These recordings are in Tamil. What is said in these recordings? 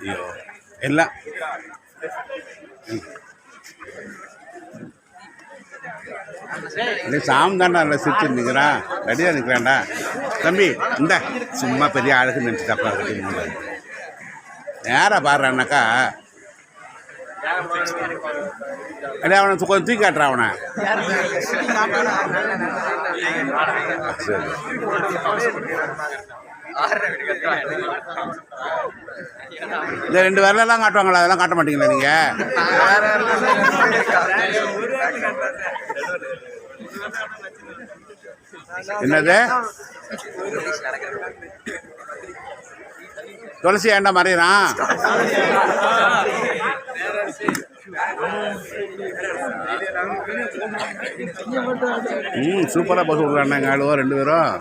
ஐயோ எல்லாம் இல்லை சாமி தாண்டா நல்லா சிரிச்சு நிற்கிறான் ரெடியாக நிற்கிறான்டா தம்பி இந்த சும்மா பெரிய அழகு நினச்சிட்டாப்பா நேராக பாடுறான்னாக்கா அப்படியே அவனை கொஞ்சம் தூக்கி காட்டுறான் அவனை சரி இந்த ரெண்டு விரலெல்லாம் காட்டுவாங்களா? அதெல்லாம் காட்ட மாட்டீங்களா நீங்கள் என்னது? துளசி ஏண்டா மறையிறான்? ம் சூப்பராக பஸ் விட்றாங்க எங்கள் ரெண்டு பேரும்.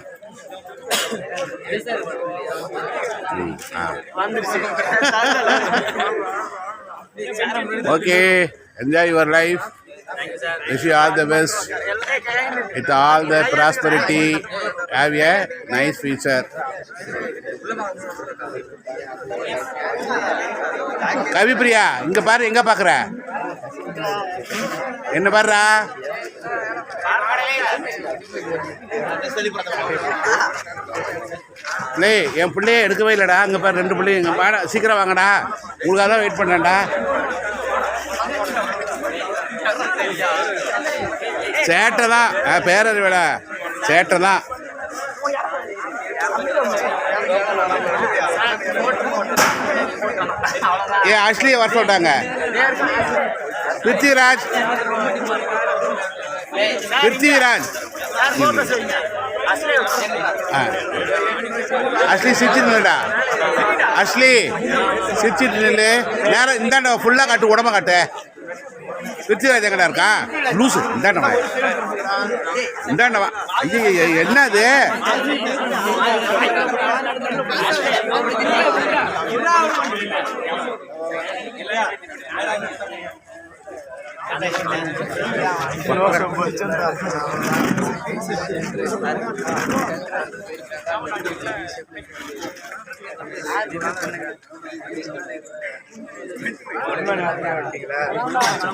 Okay enjoy your life wish you all the best with all the prosperity have a nice future Kavipriya இங்க பாரு எங்க பாக்குற? என்ன பாருடா லே என் பிள்ளைய எடுக்கவே இல்லைடா. அங்கே பாரு ரெண்டு பிள்ளைங்க இங்கே வாடா சீக்கிரம் வாங்கடா. உங்களுக்காக தான் வெயிட் பண்ணேன்டா சேட்டை தான். ஆ பேரர் விட சேட்டை தான். ஏ அஸ்லியை வர சொல்லிட்டாங்க. பிருத்திவிராஜ் பிருத்திவிராஜ் ஆ. அஸ்லி சிரிச்சிட்டு நில்லுடா அஸ்லி சிரிச்சிட்டு நில்லு நேரம் இந்தாண்ட ஃபுல்லாக காட்டு உடம்ப காட்டு. பிருத்திவிராஜ் எங்கடா இருக்கான் லூசு. இந்தாண்டவா இந்தாண்டவா இந்தாண்ட வா. ஐயோ என்னது?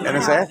என்ன சார்?